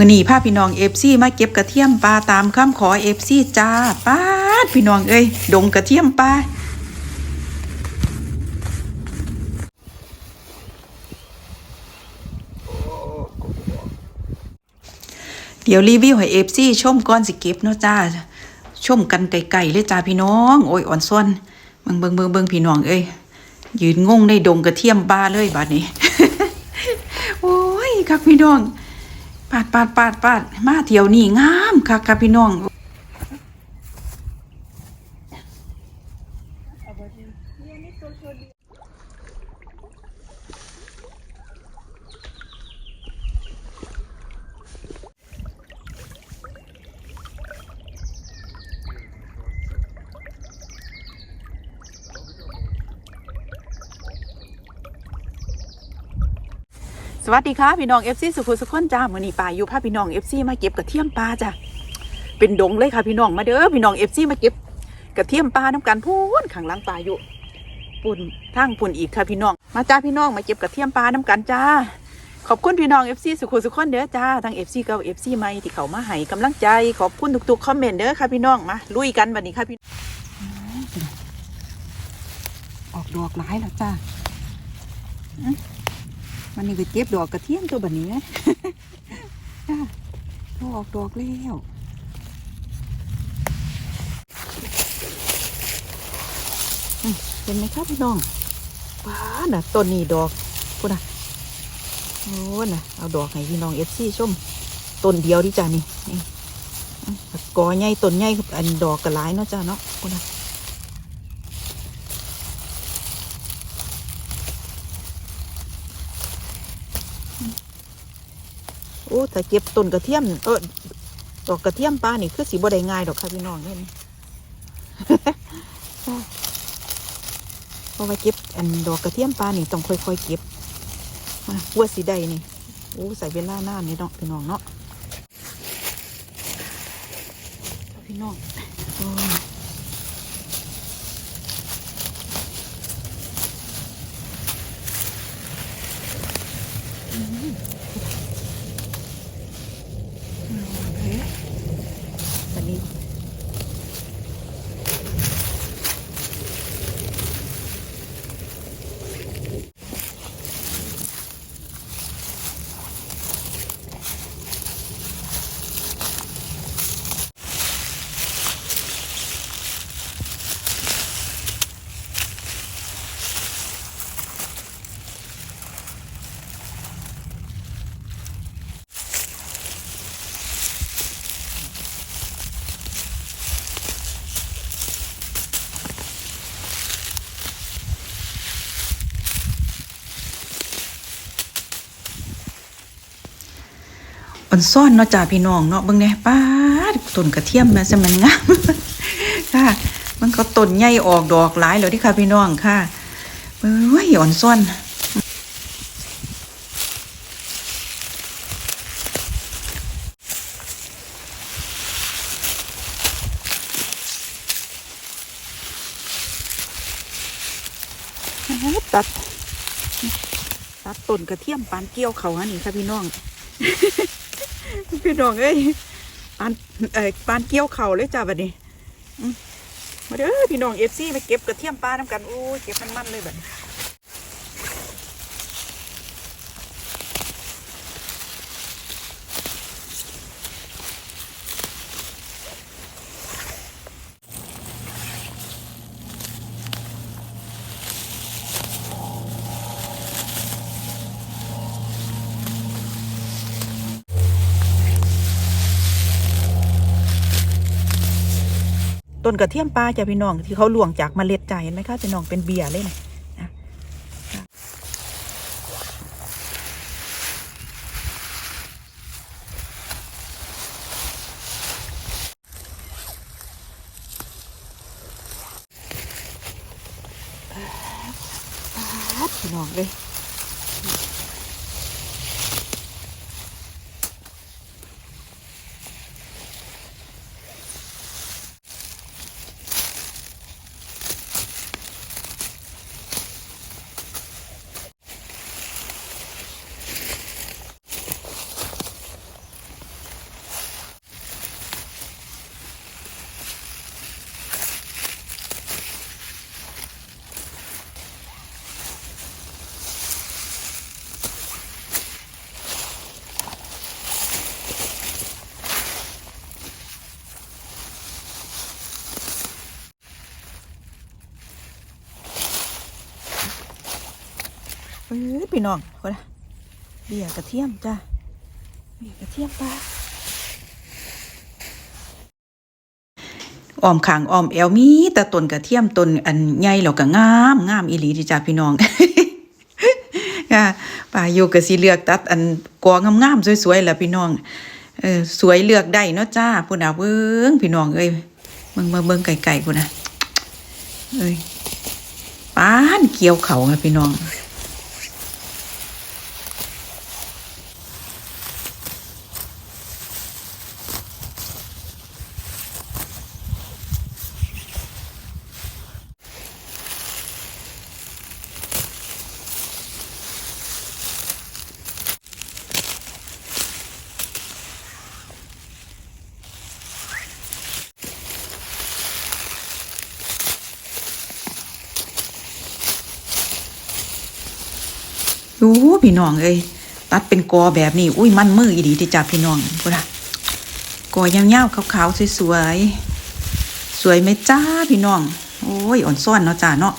มือนีพาพี่น้องเอฟซีมาเก็บกระเทียมปลาตามคำขอเอฟซีจ้าป้าดพี่น้องเอ้ยดงกระเทียมปลาเดี๋ยวรีวิวให้เอฟซีชมก่อนสิเก็บเนาะจ้าชมกันไกลๆเลยจ้าพี่น้อง โอ้ยอ่อนซ้อนเบิงเบิงเบิงเบิงพี่น้องเอ้ยยืนงงในดงกระเทียมปลาเลยบัดนี้ โอ้ยคักพี่น้อง ปาดปาดปาดปาดมาเที่ยวนี่งามคักค่ะพี่น้อง สวัสดีค่ะพี่น้อง FC สุขุมสุขคนจ้ามื้อนี้ป่าอยู่พาพี่น้อง FC มาเก็บกระเทียมปลาจ้ะเป็นดงเลยค่ะพี่น้องมาเด้อพี่น้อง FC มาเก็บกระเทียมปลาน้ำกันพูนข้างหลังป่าอยู่ปุ่นทางปุ่นอีกค่ะพี่น้อง มาจ้าพี่น้องมาเก็บกระเทียมปลาน้ำกันจ้า ขอบคุณพี่น้อง FC สุขุมสุขคนเด้อจ้าทั้ง FC เก่า FC ใหม่ที่เขามาให้กำลังใจขอบคุณทุกๆคอมเมนต์เด้อค่ะพี่น้องมาลุยกันวันนี้ค่ะพี่ออกดอกหลายแล้วจ้า มันนี่ก็เก็บดอกกระเทียมตัวแบบนี้นะจ้าเขาอกดอกแล้วเป็นไหมครับพี่น้องว้าน่ะต้นนี้ดอกพูดนะโอ้น่ะเอาดอกให้พี่น้องเอฟซีชมต้นเดียวดิจ้านี่นี่กอใหญ่ต้นใหญ่อันดอกกระหลเนาะจ้าเนาะพูดนะ ถ้าเก็บต้นกระเทียมเออดอกกระเทียมปลานี่คือสีบ่ได้ง่ายดอกค่ะพี่น้องเห็นเพราะว่าเก็บอันดอกกระเทียมปลานี่ต้องค่อยๆเก็บมาวัวสีใดนี่โอ้ใส่เวลาหน้านี่เนาะพี่น้องเนาะพี่น้อง อ่อนซ่อนเนาะจ้าพี่น้องเนาะเบิ่งเนี่ยป้าดต้นกระเทียมนะจะมันงามค่ะ มันก็ต้นใหญ่ออกดอกหลายแล้วที่ค่ะพี่น้องค่ะเอ้ยอ่อนซ่อนตัดตัดต้นกระเทียมปานเกี้ยวเขาฮะนี่ค่ะพี่น้อง พี่น้องเอ้ยปานเอ่อปานเกี้ยวเข่าเลยจ้าบัดนี้มาเด้อพี่น้องเอฟซีมาเก็บกระเทียมปลาน้ำกันโอ้เก็บมันมันเลยบัดนี้ ต้นกระเทียมปลาจ้าพี่น้องที่เขาหลวงจากเมล็ดจ่าเห็นไหมคะพี่น้องเป็นเบียร์เลยนะนะค่ะป๊าดพี่น้องเลย เอ้ยพี่น้องคนะเบียกระเทียมจ้าเบียกระเทียมปลาอ้อมขางอ้อมแอวมีแต่ต้นกระเทียมต้นอันใหญ่แล้วก็งามงามอีหลีดีจ้าพี่น้องค่ะป่าอยู่ก็สิเลือกตัดอันกองามๆสวยๆแหละพี่น้องเออสวยเลือกได้เนาะจ้าพุ่นน่ะเบิ่งพี่น้องเอ้ยเบิ่งเบิ่งเบิ่งไก่ๆพุ่นน่ะเอ้ยปานเกี่ยวเขาค่ะพี่น้อง โอ้พี่น้องเอ้ยตัดเป็นกอแบบนี้ อุ้ยมันมืออีดีที่จับพี่น้องกูนะกอยาวๆขาวๆสวยๆสวยไหมจ้าพี่น้อง โอ้ยอ่อนซ้อนเนาะจ้าเนาะ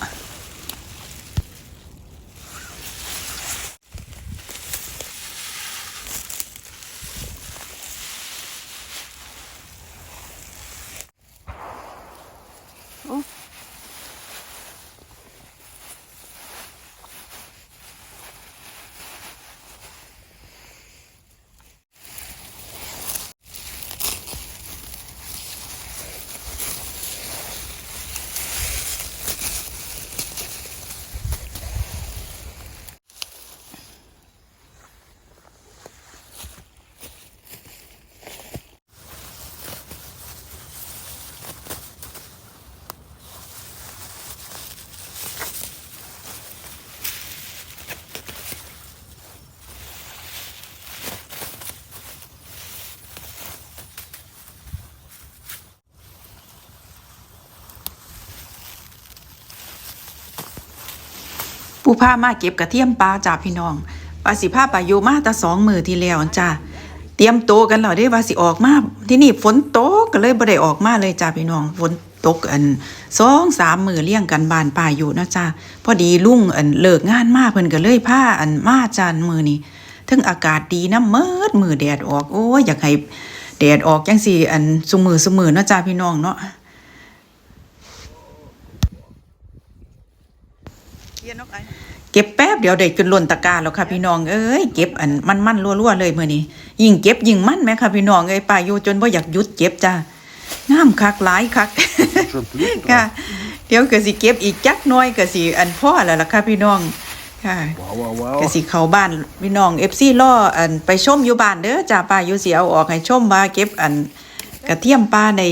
ผู้พามาเก็บกระเทียมปลาจ้าพี่น้องปลาสิพาปลาโยมาตาสองมือทีแล้วจ้าเตรียมโตกันแล้วได้ว่าสิออกมาที่นี่ฝนตกก็เลยบ่ได้ออกมาเลยจ้าพี่น้องฝนตกอันสองสามมือเลี้ยงกันบานป่าอยู่นะจ้าพอดีลุ่งอันเลิกงานมากเพิ่นก็เลยพาอันมาจานมือนี่ถึงอากาศดีน้ำเมิดมือแดดออก โอ้ยอยากให้แดดออกจังสี่อันสุมือสุมือนะจ้าพี่น้องเนาะเก็ บแป๊บเดียวได้จนล้นตะกร้าแล้วค่ะพี่น้องเอ้ยเก็บอันมันมันๆรัวๆเลยมื้อนี้ยิ่งเก็บยิ่งมันแม่ค่ะพี่น้องเอ้ยป้าอยู่จนบ่อยากหยุดเก็บจ้างามคักหลายคัก Schon blüht ค่ะ เดี๋ยวก็สิเก็บอีกจักหน้อยก็สิอันพ่อแล้วล่ะค่ะพี่น้องค่ะ Wow, wow, ก็ wow. สิเข้าบ้านพี่น้อง FC ล่ออันไปชมอยู่บ้านเด้อจ้าป้าอยู่สิเอาออกให้ชมว่าเก็บอันกระเทียมป้าใน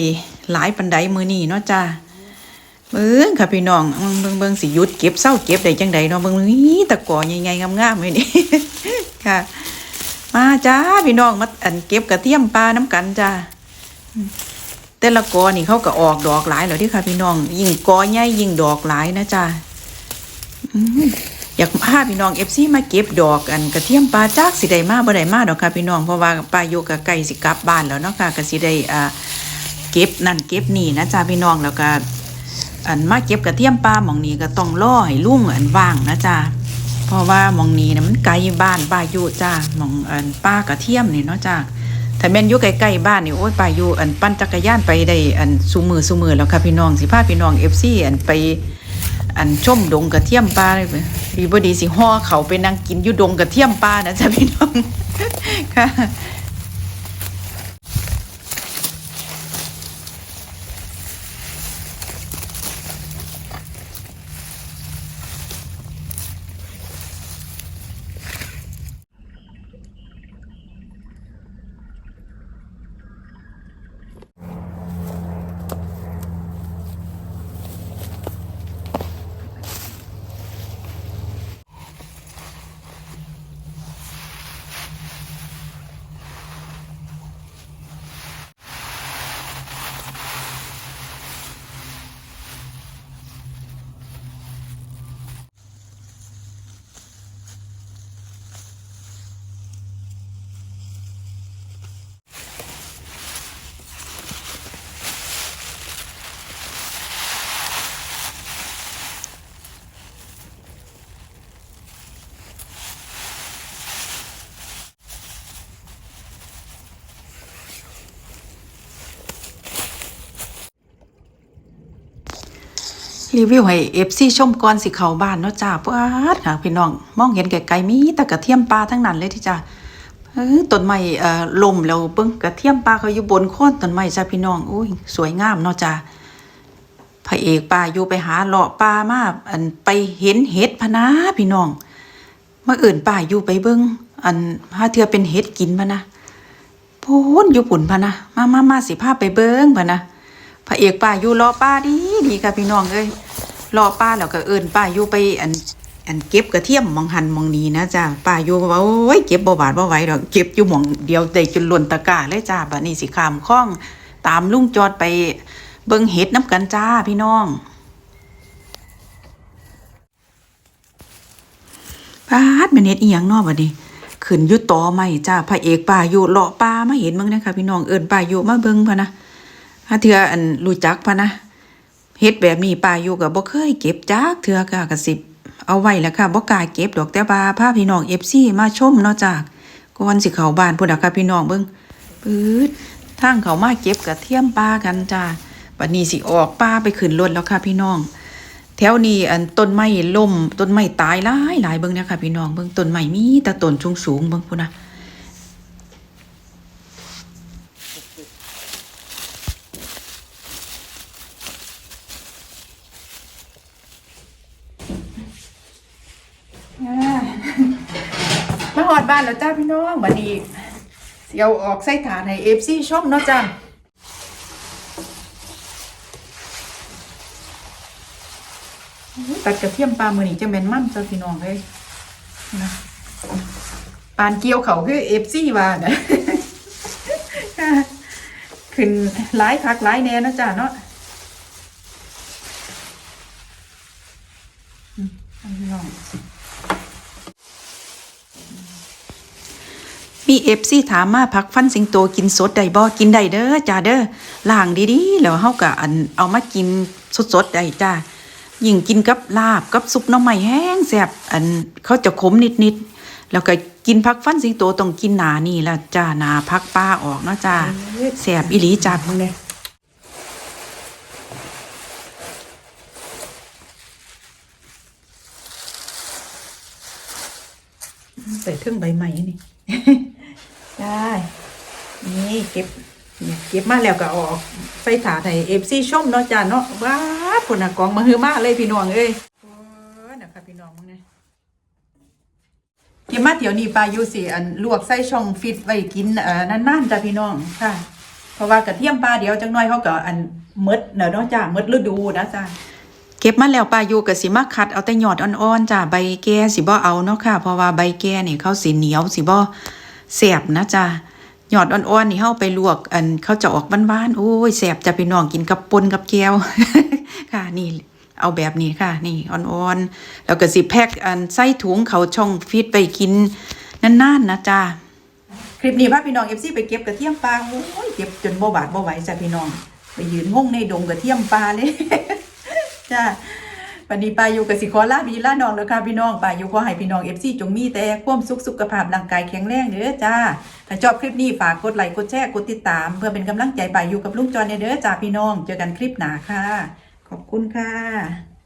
หลายปันไดมื้อนี้เนาะจ้า เบิ่งค่ะพี่น้องเบิ่งเบิ่งสิหยุดเก็บเศร้าเก็บได้จังใดเนาะเบิ่งนี่ตะกอใหญ่ๆงามๆเลยนี่ค่ะ มาจ้าพี่น้องมาอันเก็บกระเทียมปลาน้ำกันจ้าแต่ละกอนี่เขาก็ออกดอกหลายแล้วเดิค่ะ พี่น้อง ยิ่งกอใหญ่ยิ่งดอกหลายนะจ้าอยากพาพี่น้องเอฟซีมาเก็บดอกอันกระเทียมปลาจากสิได้มาบ่ได้มาดอกค่ะพี่น้องเพราะว่าปลาโยกะไก่สิกลับบ้านแล้วเนาะค่ะก็สิได้อ่าเก็บนั่นเก็บนี่นะจ้าพี่น้องแล้วก็ อันมาเก็บกระเทียมปลาหมองนี้ก็ต้องล่อให้ลุงอันว่างนะจ้าเพราะว่าหมองนี้นะมันไกลบ้านป้าอยู่จ้าหมองอันป้ากระเทียมนี่เนาะจ้าถ้าแม่นอยู่ใกล้ๆบ้านนี่โอ้ยป้าอยู่อันปั่นจักรยานไปได้อันสุมือสุมือแล้วค่ะพี่น้องสิพาพี่น้อง FC อันไปอันชมดงกระเทียมปลาเลยดีบดีสิห่อเขาไปนั่งกินอยู่ดงกระเทียมปลานะจ้าพี่น้องค่ะ รีวิวให้ FC ชมก่อนสิเข้าบ้านเนาะจ้าปาดค่ะพี่น้อง มองเห็นไกลๆมีแต่กระเทียมปลาทั้งนั้นเลยที่จ้าต้นไม้เอ่อลมแล้วเบิ่งกระเทียมปลาเขาอยู่บนโคนต้นไม้จ้าพี่น้องอุ้ยสวยงามเนาะจ้าพระเอกป่าอยู่ไปหาเลาะปลามาอันไปเห็นเห็ดพนะพี่น้องมาเอื่นป่าอยู่ไปเบิ่งอันหาเทือเป็นเห็ดกินพนะพูนอยู่ปุ่นพนะมามามาสิพาไปเบิ่งพนะพระเอกป้าอยู่รอป้าดีดีค่ะพี่น้องเอ้ย รอป้าแล้วก็เอิญป้าอยู่ไปอันอันเก็บกระเทียมมองหันมองนี้นะจ้าป้าอยู่ว่าโอ้ยเก็บบ่บาดบ่ไหวดอกเก็บอยู่หมองเดียวได้จนหล่นตะกร้าเลยจ้าบัดนี้สิขามคลองตามลุงจอดไปเบิ่งเห็ดน้ำกันจ้าพี่น้องป้าดมันเฮ็ดอีหยังนอบัดนี้ขึ้นอยู่ต่อใหม่จ้าพระเอกป้าอยู่เลาะป้ามาเห็นมั้งนะคะพี่น้องเอิญป้าอยู่มาเบิ่งพะนะถ้าเทืออันรู้จักพะนะ เฮ็ดแบบนี้ป้าอยู่กับบ่เคยเก็บจักเทื่อก็กระสิบ เอาไว้แล้วค่ะบ่กล้าเก็บดอกแต่ว่าพาพี่น้อง FC มาชมเนาะจากก่อนสิเข้าบ้านพุ่นน่ะค่ะพี่น้องเบิ่งปื๊ดทางเขามาเก็บกระเทียมปลากันจ้าบัดนี้สิออกป่าไปขึ้นรถแล้วค่ะพี่น้อง แถวนี้อันต้นไม้ล่มต้นไม้ตายหลายหลายเบิ่งเนี่ยค่ะพี่น้องเบิ่งต้นไม้มีแต่ต้นสูงๆเบิ่งพุ่นน่ะ มาห อดบ้านแล้วจ้าพี่น้องบัดนี้เสียวออกใส่ถานให้เอฟซีชมเนาะจ้าตัดกระเทียมปลามือนี่จะเป็นมั่นจ้าพี่น้องเลยนะปานเกียวเขาคือเอฟซีว่านะขึ้นหลายคักหลายแน่นาะจ้าเนาะอืมเอาพี่น้อง มีเอฟซีถามมาพักฟันสิงโตกินสดได้บ่กินได้เด้อจ้าเด้อล้างดีๆแล้วเฮาก็อันเอามากินสดๆได้จ้ายิ่งกินกับลาบกับซุปน้ำใหม่แห้งแซ่บอันเขาจะขมนิดๆแล้วก็กินพักฟันสิงโตต้องกินหนานี่ละจ้าหนาพักป้าออกเนาะจ้าแซ่บอีหลีจ้ามึงเนี่ยใส่เครื่องใบใหม่นี่ ได้นี่เก็บเก็บมาแล้วก็ออกใส่ถาดให้เอฟซีชมเนาะจ้าเนาะว้าผลนะกองมาฮือมากเลยพี่น้องเอ้ยโอ้ยนะคะพี่น้องมึงเนี่ยเก็บมาเดี๋ยวนี้ปลาอยู่สิอันลวกใส่ช่องฟิตไว้กินเอ่อนานๆจ้ะพี่น้องค่ะ เพราะว่ากระเทียมปลาเดี๋ยวจังน้อยเขาก็อันมดเนาะจ้ามดฤดูนะจ้าเก็บมาแล้วปลาอยู่กับสิมาคัดเอาแต่ยอดอ่อนๆจ้าใบแก่สิบ่เอาเนาะค่ะ เพราะว่าใบแก่นี่เขาสิเหนียวสิบ่ แสบนะจ้ายอดอ่อนๆนี่เฮาไปลวก อันเขาจะออกหวานๆโอ้ยแสบจะพี่น้องกินกับปนกับแก้วค่ะ นี่เอาแบบนี้ค่ะ นี่อ่อนๆแล้วก็สิแพ็คอันใส่ถุงเขาช่องฟิตไปกินนานๆนะจ้าคลิปนี้พาพี่น้อง FC ไปเก็บกระเทียมปลาโอ้ยเก็บจนบ่บาดบ่ไหวจ้ะพี่น้อง ไปยืนงงในดงกระเทียมปลาเลยจ้า ปันนี้ปาอยู่กับสิขอลาพี่ลาน้องแล้วค่ะพี่น้องปาอยู่ขอให้พี่น้องเอฟซีจงมีแต่ความสุขสุขภาพร่างกายแข็งแรงเด้อจ้า ถ้าชอบคลิปนี้ฝากกดไลค์กดแชร์กดติดตาม เพื่อเป็นกำลังใจปาอยู่กับลุงจอนเด้อจ้าพี่น้อง เจอกันคลิปหน้าค่ะ ขอบคุณค่ะ